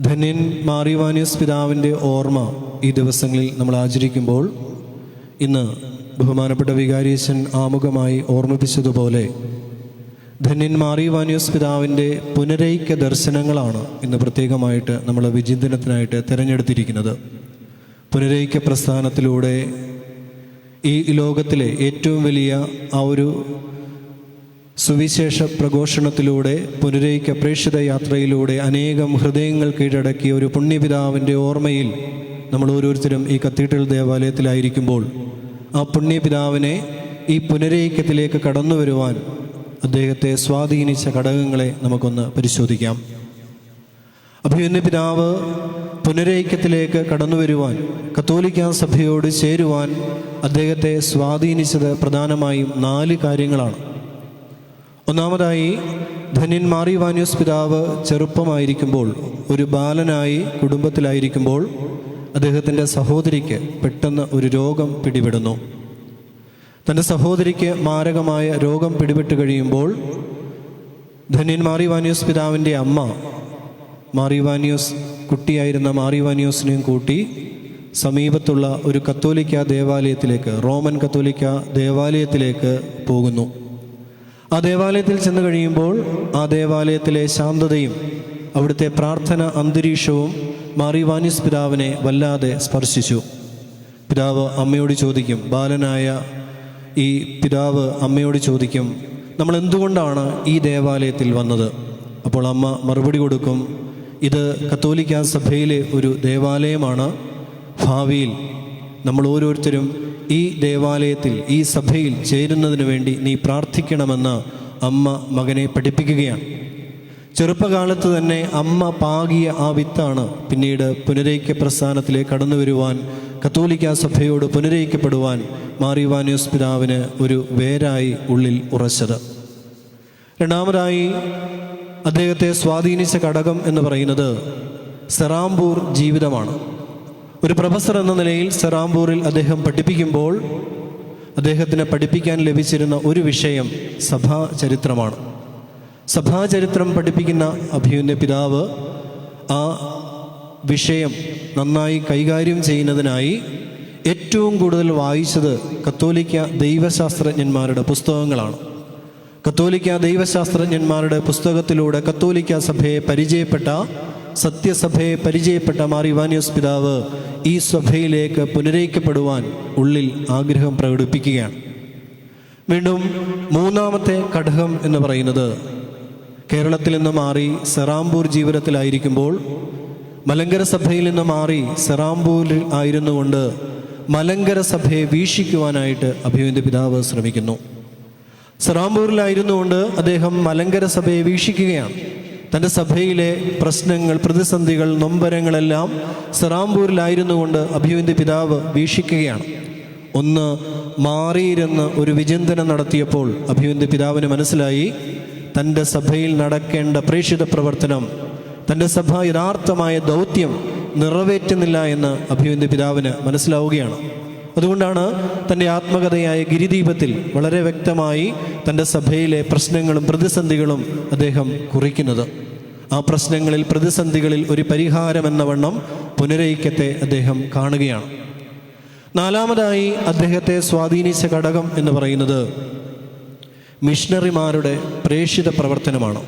ധന്യൻ മാറിവാനിയസ് പിതാവിന്റെ ഓർമ്മ ഈ ദിവസങ്ങളിൽ നമ്മൾ ആചരിക്കുമ്പോൾ ഇന്ന് ബഹുമാനപ്പെട്ട വികാരീശൻ ആമുഖമായി ഓർമ്മിപ്പിച്ചതുപോലെ ധന്യൻ മാറിവാനിയസ് പിതാവിന്റെ പുനരൈക്യ ദർശനങ്ങളാണ് ഇന്ന് പ്രത്യേകമായിട്ട് നമ്മൾ വിചിന്തനത്തിനായിട്ട് തിരഞ്ഞെടുത്തിരിക്കുന്നത്. പുനരൈക്യ പ്രസ്ഥാനത്തിലൂടെ ഈ ലോകത്തിലെ ഏറ്റവും വലിയ ആ ഒരു സുവിശേഷ പ്രഘോഷണത്തിലൂടെ പുനരൈക്യ പ്രേക്ഷിത യാത്രയിലൂടെ അനേകം ഹൃദയങ്ങൾ കീഴടക്കിയ ഒരു പുണ്യപിതാവിന്റെ ഓർമ്മയിൽ നമ്മൾ ഓരോരുത്തരും ഈ കത്തീഡ്രൽ ദേവാലയത്തിലായിരിക്കുമ്പോൾ ആ പുണ്യപിതാവിനെ ഈ പുനരൈക്യത്തിലേക്ക് കടന്നു വരുവാൻ അദ്ദേഹത്തെ സ്വാധീനിച്ച ഘടകങ്ങളെ നമുക്കൊന്ന് പരിശോധിക്കാം. അഭിമന്യ പിതാവ് പുനരൈക്യത്തിലേക്ക് കടന്നു വരുവാൻ കത്തോലിക്ക സഭയോട് ചേരുവാൻ അദ്ദേഹത്തെ സ്വാധീനിച്ചത് പ്രധാനമായും നാല് കാര്യങ്ങളാണ്. ഒന്നാമതായി ധനിൻ മാറി വാനിയോസ് പിതാവ് ചെറുപ്പമായിരിക്കുമ്പോൾ ഒരു ബാലനായി കുടുംബത്തിലായിരിക്കുമ്പോൾ അദ്ദേഹത്തിന്റെ സഹോദരിക്ക് പെട്ടെന്ന് ഒരു രോഗം പിടിപെടുന്നു. തന്റെ സഹോദരിക്ക് മാരകമായ രോഗം പിടിപെട്ട് കഴിയുമ്പോൾ ധന്യൻ മാറി വാന്യൂസ് പിതാവിന്റെ അമ്മ മാറിവാനിയോസ് കുട്ടിയായിരുന്ന മാറിവാനിയോസിനെയും കൂട്ടി സമീപത്തുള്ള ഒരു കത്തോലിക്ക ദേവാലയത്തിലേക്ക് റോമൻ കത്തോലിക്ക ദേവാലയത്തിലേക്ക് പോകുന്നു. ആ ദേവാലയത്തിൽ ചെന്ന് കഴിയുമ്പോൾ ആ ദേവാലയത്തിലെ ശാന്തതയും അവിടുത്തെ പ്രാർത്ഥന അന്തരീക്ഷവും മാറിവാനിസ് പിതാവിനെ വല്ലാതെ സ്പർശിച്ചു. പിതാവ് അമ്മയോട് ചോദിക്കും ബാലനായ ഈ പിതാവ് അമ്മയോട് ചോദിക്കും നമ്മൾ എന്തുകൊണ്ടാണ് ഈ ദേവാലയത്തിൽ വന്നത്? അപ്പോൾ അമ്മ മറുപടി കൊടുക്കും ഇത് കത്തോലിക്ക സഭയിലെ ഒരു ദേവാലയമാണ്. ഭാവിയിൽ നമ്മൾ ഓരോരുത്തരും ഈ ദേവാലയത്തിൽ ഈ സഭയിൽ ചേരുന്നതിന് വേണ്ടി നീ പ്രാർത്ഥിക്കണമെന്ന് അമ്മ മകനെ പഠിപ്പിക്കുകയാണ്. ചെറുപ്പകാലത്ത് തന്നെ അമ്മ പാകിയ ആ വിത്താണ് പിന്നീട് പുനരൈക്യ പ്രസ്ഥാനത്തിലേക്ക് കടന്നു വരുവാൻ കത്തോലിക്ക സഭയോട് പുനരയിക്കപ്പെടുവാൻ മാറിവാനിയോസ് പിതാവിന് ഒരു വേരായി ഉള്ളിൽ ഉറച്ചത്. രണ്ടാമതായി അദ്ദേഹത്തെ സ്വാധീനിച്ച ഘടകം എന്ന് പറയുന്നത് സെറാംപൂർ ജീവിതമാണ്. ഒരു പ്രൊഫസർ എന്ന നിലയിൽ സെറാംപൂരിൽ അദ്ദേഹം പഠിപ്പിക്കുമ്പോൾ അദ്ദേഹത്തിന് പഠിപ്പിക്കാൻ ലഭിച്ചിരുന്ന ഒരു വിഷയം സഭാ ചരിത്രമാണ്. സഭാചരിത്രം പഠിപ്പിക്കുന്ന അഭിയുന്റെ പിതാവ് ആ വിഷയം നന്നായി കൈകാര്യം ചെയ്യുന്നതിനായി ഏറ്റവും കൂടുതൽ വായിച്ചത് കത്തോലിക്ക ദൈവശാസ്ത്രജ്ഞന്മാരുടെ പുസ്തകങ്ങളാണ്. കത്തോലിക്ക ദൈവശാസ്ത്രജ്ഞന്മാരുടെ പുസ്തകത്തിലൂടെ കത്തോലിക്ക സഭയെ പരിചയപ്പെട്ട സത്യസഭയെ പരിചയപ്പെട്ട മാറിവാനിയോസ് പിതാവ് ഈ സഭയിലേക്ക് പുനരയിക്കപ്പെടുവാൻ ഉള്ളിൽ ആഗ്രഹം പ്രകടിപ്പിക്കുകയാണ്. വീണ്ടും മൂന്നാമത്തെ ഘടകം എന്ന് പറയുന്നത് കേരളത്തിൽ നിന്ന് മാറി സെറാംപൂർ ജീവിതത്തിലായിരിക്കുമ്പോൾ മലങ്കര സഭയിൽ നിന്ന് മാറി സെറാംപൂരിൽ ആയിരുന്നുകൊണ്ട് മലങ്കര സഭയെ വീക്ഷിക്കുവാനായിട്ട് അഭിമന്യ പിതാവ് ശ്രമിക്കുന്നു. സെറാംപൂരിലായിരുന്നുകൊണ്ട് അദ്ദേഹം മലങ്കര സഭയെ വീക്ഷിക്കുകയാണ്. തന്റെ സഭയിലെ പ്രശ്നങ്ങൾ പ്രതിസന്ധികൾ നൊമ്പരങ്ങളെല്ലാം സെറാംപൂരിലായിരുന്നുകൊണ്ട് അഭിയുവിന്റെ പിതാവ് വീക്ഷിക്കുകയാണ്. ഒന്ന് മാറിയിരുന്ന് ഒരു വിചിന്തനം നടത്തിയപ്പോൾ അഭിയുവിന്റെ പിതാവിന് മനസ്സിലായി തന്റെ സഭയിൽ നടക്കേണ്ട പ്രേക്ഷിത പ്രവർത്തനം തന്റെ സഭ യഥാർത്ഥമായ ദൗത്യം നിറവേറ്റുന്നില്ല എന്ന് അഭിയുവിന്റെ പിതാവിന് മനസ്സിലാവുകയാണ്. അതുകൊണ്ടാണ് തന്റെ ആത്മകഥയായ ഗിരിദീപത്തിൽ വളരെ വ്യക്തമായി തന്റെ സഭയിലെ പ്രശ്നങ്ങളും പ്രതിസന്ധികളും അദ്ദേഹം കുറിക്കുന്നത്. ആ പ്രശ്നങ്ങളിൽ പ്രതിസന്ധികളിൽ ഒരു പരിഹാരം എന്ന വണ്ണം പുനരൈക്യത്തെ അദ്ദേഹം കാണുകയാണ്. നാലാമതായി അദ്ദേഹത്തെ സ്വാധീനിച്ച ഘടകം എന്ന് പറയുന്നത് മിഷണറിമാരുടെ പ്രേക്ഷിത പ്രവർത്തനമാണ്.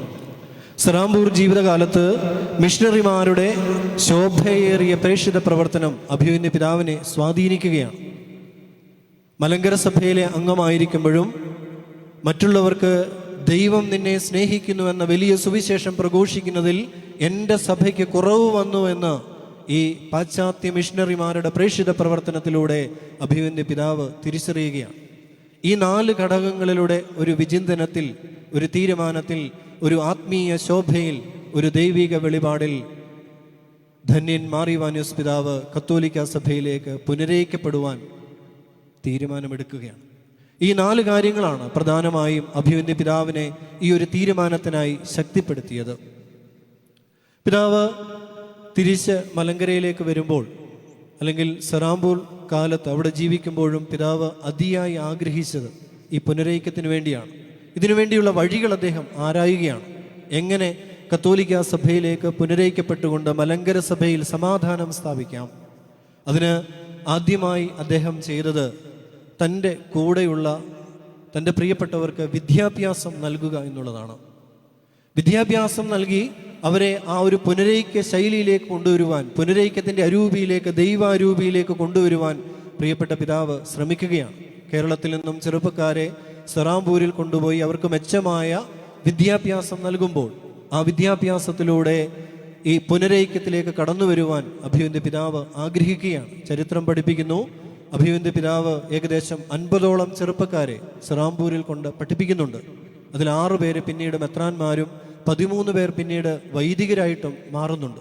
സറാംപൂർ ജീവിതകാലത്ത് മിഷണറിമാരുടെ ശോഭയേറിയ പ്രേക്ഷിത പ്രവർത്തനം അഭിമന്യ പിതാവിനെ സ്വാധീനിക്കുകയാണ്. മലങ്കര സഭയിലെ അംഗമായിരിക്കുമ്പോഴും മറ്റുള്ളവർക്ക് ദൈവം നിന്നെ സ്നേഹിക്കുന്നു എന്ന വലിയ സുവിശേഷം പ്രഘോഷിക്കുന്നതിൽ എന്റെ സഭയ്ക്ക് കുറവ് വന്നു എന്ന് ഈ പാശ്ചാത്യ മിഷണറിമാരുടെ പ്രേക്ഷിത പ്രവർത്തനത്തിലൂടെ അഭിമന്യ പിതാവ് തിരിച്ചറിയുകയാണ്. ഈ നാല് ഘടകങ്ങളിലൂടെ ഒരു വിചിന്തനത്തിൽ ഒരു തീരുമാനത്തിൽ ഒരു ആത്മീയ ശോഭയിൽ ഒരു ദൈവിക വെളിപാടിൽ ധന്യൻ മാറി മാറിവാന്യൂസ് പിതാവ് കത്തോലിക്ക സഭയിലേക്ക് പുനരയിക്കപ്പെടുവാൻ തീരുമാനമെടുക്കുകയാണ്. ഈ നാല് കാര്യങ്ങളാണ് പ്രധാനമായും അഭിമന്യ പിതാവിനെ ഈ ഒരു തീരുമാനത്തിനായി ശക്തിപ്പെടുത്തിയത്. പിതാവ് തിരിച്ച് മലങ്കരയിലേക്ക് വരുമ്പോൾ അല്ലെങ്കിൽ സെറാംപൂർ കാലത്ത് അവിടെ ജീവിക്കുമ്പോഴും പിതാവ് അതിയായി ആഗ്രഹിച്ചത് ഈ പുനരൈക്യത്തിന് വേണ്ടിയാണ്. ഇതിനുവേണ്ടിയുള്ള വഴികൾ അദ്ദേഹം ആരായുകയാണ്. എങ്ങനെ കത്തോലിക്ക സഭയിലേക്ക് പുനരയിക്കപ്പെട്ടുകൊണ്ട് മലങ്കര സഭയിൽ സമാധാനം സ്ഥാപിക്കാം? അതിന് ആദ്യമായി അദ്ദേഹം ചെയ്തത് തന്റെ കൂടെയുള്ള തന്റെ പ്രിയപ്പെട്ടവർക്ക് വിദ്യാഭ്യാസം നൽകുക എന്നുള്ളതാണ്. വിദ്യാഭ്യാസം നൽകി അവരെ ആ ഒരു പുനരൈക്യ ശൈലിയിലേക്ക് കൊണ്ടുവരുവാൻ പുനരൈക്യത്തിന്റെ അരൂപിയിലേക്ക് ദൈവാരൂപിയിലേക്ക് കൊണ്ടുവരുവാൻ പ്രിയപ്പെട്ട പിതാവ് ശ്രമിക്കുകയാണ്. കേരളത്തിൽ നിന്നും ചെറുപ്പക്കാരെ സെറാംപൂരിൽ കൊണ്ടുപോയി അവർക്ക് മെച്ചമായ വിദ്യാഭ്യാസം നൽകുമ്പോൾ ആ വിദ്യാഭ്യാസത്തിലൂടെ ഈ പുനരൈക്യത്തിലേക്ക് കടന്നു വരുവാൻ അഭിയുവിന്റെ പിതാവ് ആഗ്രഹിക്കുകയാണ്. ചരിത്രം പഠിപ്പിക്കുന്നു. അഭിയുവിന്റെ പിതാവ് ഏകദേശം അൻപതോളം ചെറുപ്പക്കാരെ സിറാംപൂരിൽ കൊണ്ട് പഠിപ്പിക്കുന്നുണ്ട്. അതിൽ ആറു പേര് പിന്നീട് മെത്രാന്മാരും പതിമൂന്ന് പേർ പിന്നീട് വൈദികരായിട്ടും മാറുന്നുണ്ട്.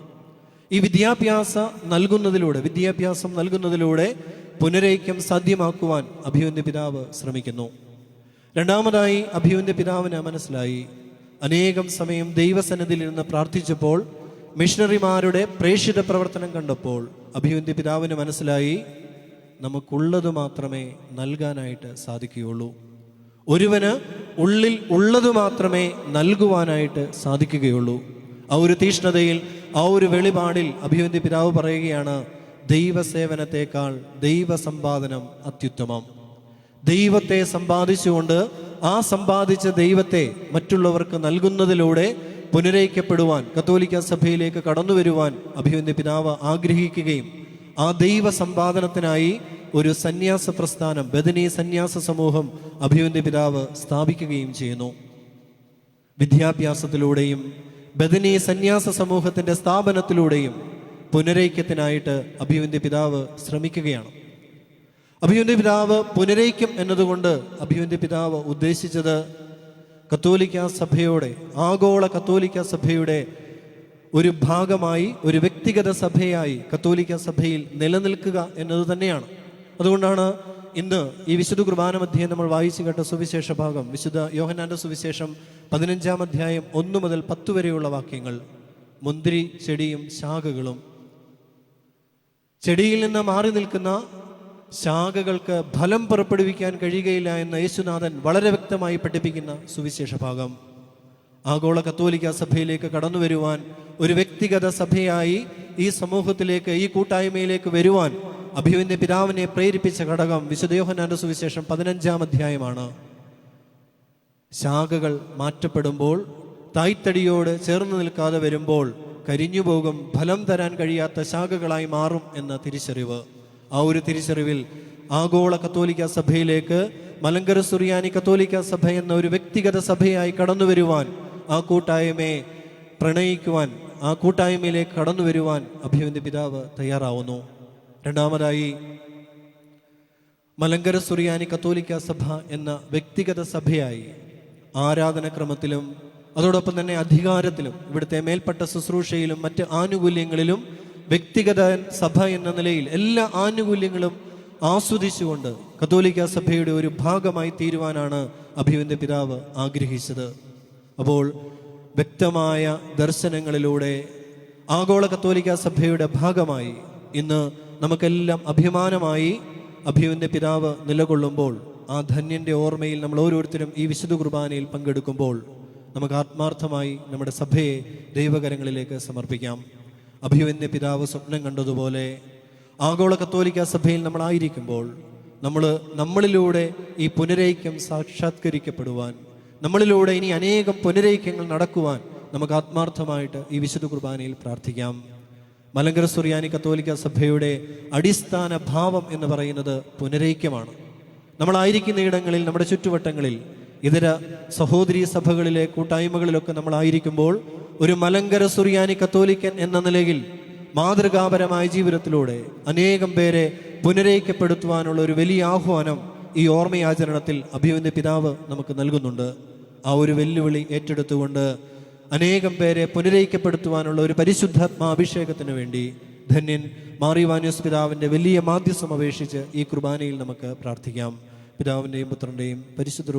ഈ വിദ്യാഭ്യാസ നൽകുന്നതിലൂടെ വിദ്യാഭ്യാസം നൽകുന്നതിലൂടെ പുനരൈക്യം സാധ്യമാക്കുവാൻ അഭിയുവിന്റെ പിതാവ് ശ്രമിക്കുന്നു. രണ്ടാമതായി അഭിയുവിന്റെ പിതാവിന് മനസ്സിലായി. അനേകം സമയം ദൈവസന്നിധിയിൽ ഇരുന്ന് പ്രാർത്ഥിച്ചപ്പോൾ മിഷണറിമാരുടെ പ്രേക്ഷിത പ്രവർത്തനം കണ്ടപ്പോൾ അഭിയുവിന്റെ പിതാവിന് മനസ്സിലായി. നമുക്കുള്ളത് മാത്രമേ നൽകാനായിട്ട് സാധിക്കുകയുള്ളൂ. ഒരുവന് ഉള്ളിൽ ഉള്ളത് മാത്രമേ നൽകുവാനായിട്ട് സാധിക്കുകയുള്ളൂ. ആ ഒരു തീഷ്ണതയിൽ ആ ഒരു വെളിപാടിൽ അഭിവന്തി പിതാവ് പറയുകയാണ് ദൈവസേവനത്തെക്കാൾ ദൈവസമ്പാദനം അത്യുത്തമം. ദൈവത്തെ സമ്പാദിച്ചുകൊണ്ട് ആ സമ്പാദിച്ച ദൈവത്തെ മറ്റുള്ളവർക്ക് നൽകുന്നതിലൂടെ പുനരയിക്കപ്പെടുവാൻ കത്തോലിക്ക സഭയിലേക്ക് കടന്നു വരുവാൻ അഭിവന്യ പിതാവ് ആഗ്രഹിക്കുകയും ആ ദൈവ സമ്പാദനത്തിനായി ഒരു സന്യാസ പ്രസ്ഥാനം ബദനി സന്യാസ സമൂഹം അഭിയുവിന്റെ പിതാവ് സ്ഥാപിക്കുകയും ചെയ്യുന്നു. വിദ്യാഭ്യാസത്തിലൂടെയും ബദനി സന്യാസ സമൂഹത്തിന്റെ സ്ഥാപനത്തിലൂടെയും പുനരൈക്യത്തിനായിട്ട് അഭിയുവിന്റെ പിതാവ് ശ്രമിക്കുകയാണ്. അഭിയുവിന്റെ പിതാവ് പുനരൈക്യം എന്നതുകൊണ്ട് അഭിയുവിന്റെ പിതാവ് ഉദ്ദേശിച്ചത് കത്തോലിക്ക സഭയുടെ ആഗോള കത്തോലിക്ക സഭയുടെ ഒരു ഭാഗമായി ഒരു വ്യക്തിഗത സഭയായി കത്തോലിക്ക സഭയിൽ നിലനിൽക്കുക എന്നത് തന്നെയാണ്. അതുകൊണ്ടാണ് ഇന്ന് ഈ വിശുദ്ധ കുർബാന മധ്യേ നമ്മൾ വായിച്ചു കേട്ട സുവിശേഷ ഭാഗം വിശുദ്ധ യോഹനാന്റെ സുവിശേഷം പതിനഞ്ചാം അധ്യായം ഒന്നു മുതൽ പത്ത് വരെയുള്ള വാക്യങ്ങൾ. മുന്തിരി ചെടിയും ശാഖകളും. ചെടിയിൽ നിന്ന് മാറി നിൽക്കുന്ന ശാഖകൾക്ക് ഫലം പുറപ്പെടുവിക്കാൻ കഴിയുകയില്ല എന്ന് യേശുനാഥൻ വളരെ വ്യക്തമായി പഠിപ്പിക്കുന്ന സുവിശേഷ ഭാഗം. ആഗോള കത്തോലിക്ക സഭയിലേക്ക് കടന്നു വരുവാൻ ഒരു വ്യക്തിഗത സഭയായി ഈ സമൂഹത്തിലേക്ക് ഈ കൂട്ടായ്മയിലേക്ക് വരുവാൻ അഭിമന്യ പിതാവിനെ പ്രേരിപ്പിച്ച ഘടകം വിശുദ്ധ യോഹന്നാന്റെ സുവിശേഷം പതിനഞ്ചാം അധ്യായമാണ്. ശാഖകൾ മാറ്റപ്പെടുമ്പോൾ തായ്തടിയോട് ചേർന്ന് നിൽക്കാതെ വരുമ്പോൾ കരിഞ്ഞുപോകും ഫലം തരാൻ കഴിയാത്ത ശാഖകളായി മാറും എന്ന തിരിച്ചറിവ്. ആ ഒരു തിരിച്ചറിവിൽ ആഗോള കത്തോലിക്ക സഭയിലേക്ക് മലങ്കര സുറിയാനി കത്തോലിക്ക സഭ എന്ന ഒരു വ്യക്തിഗത സഭയായി കടന്നു വരുവാൻ ആ കൂട്ടായ്മയെ പ്രണയിക്കുവാൻ ആ കൂട്ടായ്മയിലേക്ക് കടന്നു വരുവാൻ അഭിമന്യ പിതാവ് തയ്യാറാവുന്നു. രണ്ടാമതായി മലങ്കര സുറിയാനി കത്തോലിക്ക സഭ എന്ന വ്യക്തിഗത സഭയായി ആരാധനക്രമത്തിലും അതോടൊപ്പം തന്നെ അധികാരത്തിലും ഇവിടുത്തെ മേൽപ്പെട്ട ശുശ്രൂഷയിലും മറ്റ് ആനുകൂല്യങ്ങളിലും വ്യക്തിഗത സഭ എന്ന നിലയിൽ എല്ലാ ആനുകൂല്യങ്ങളും ആസ്വദിച്ചുകൊണ്ട് കത്തോലിക്ക സഭയുടെ ഒരു ഭാഗമായി തീരുവാനാണ് അഭിവന്യ പിതാവ് ആഗ്രഹിച്ചത്. അപ്പോൾ വ്യക്തമായ ദർശനങ്ങളിലൂടെ ആഗോള കത്തോലിക്ക സഭയുടെ ഭാഗമായി ഇന്ന് നമുക്കെല്ലാം അഭിമാനമായി അഭിയുവിന്റെ പിതാവ് നിലകൊള്ളുമ്പോൾ ആ ധന്യന്റെ ഓർമ്മയിൽ നമ്മൾ ഓരോരുത്തരും ഈ വിശുദ്ധ കുർബാനയിൽ പങ്കെടുക്കുമ്പോൾ നമുക്ക് ആത്മാർത്ഥമായി നമ്മുടെ സഭയെ ദൈവകരങ്ങളിലേക്ക് സമർപ്പിക്കാം. അഭിയുവിന്റെ പിതാവ് സ്വപ്നം കണ്ടതുപോലെ ആഗോള കത്തോലിക്ക സഭയിൽ നമ്മളായിരിക്കുമ്പോൾ നമ്മൾ നമ്മളിലൂടെ ഈ പുനരൈക്യം സാക്ഷാത്കരിക്കപ്പെടുവാൻ നമ്മളിലൂടെ ഇനി അനേകം പുനരൈക്യങ്ങൾ നടക്കുവാൻ നമുക്ക് ആത്മാർത്ഥമായിട്ട് ഈ വിശുദ്ധ കുർബാനയിൽ പ്രാർത്ഥിക്കാം. മലങ്കര സുറിയാനി കത്തോലിക്ക സഭയുടെ അടിസ്ഥാന ഭാവം എന്ന് പറയുന്നത് പുനരൈക്യമാണ്. നമ്മളായിരിക്കുന്ന ഇടങ്ങളിൽ നമ്മുടെ ചുറ്റുവട്ടങ്ങളിൽ ഇതര സഹോദരി സഭകളിലെ കൂട്ടായ്മകളിലൊക്കെ നമ്മളായിരിക്കുമ്പോൾ ഒരു മലങ്കര സുറിയാനി കത്തോലിക്കൻ എന്ന നിലയിൽ മാതൃകാപരമായ ജീവിതത്തിലൂടെ അനേകം പേരെ പുനരൈക്യപ്പെടുത്തുവാനുള്ള ഒരു വലിയ ആഹ്വാനം ഈ ഓർമ്മയാചരണത്തിൽ അഭിമന്യ പിതാവ് നമുക്ക് നൽകുന്നുണ്ട്. ആ ഒരു വെല്ലുവിളി ഏറ്റെടുത്തുകൊണ്ട് അനേകം പേരെ പുനരയിക്കപ്പെടുത്തുവാനുള്ള ഒരു പരിശുദ്ധാത്മാ അഭിഷേകത്തിന് വേണ്ടി ധന്യൻ മാറിവാന്യൂസ് പിതാവിന്റെ വലിയ മാധ്യസം അപേക്ഷിച്ച് ഈ കുർബാനയിൽ നമുക്ക് പ്രാർത്ഥിക്കാം. പിതാവിന്റെയും പുത്രന്റെയും പരിശുദ്ധ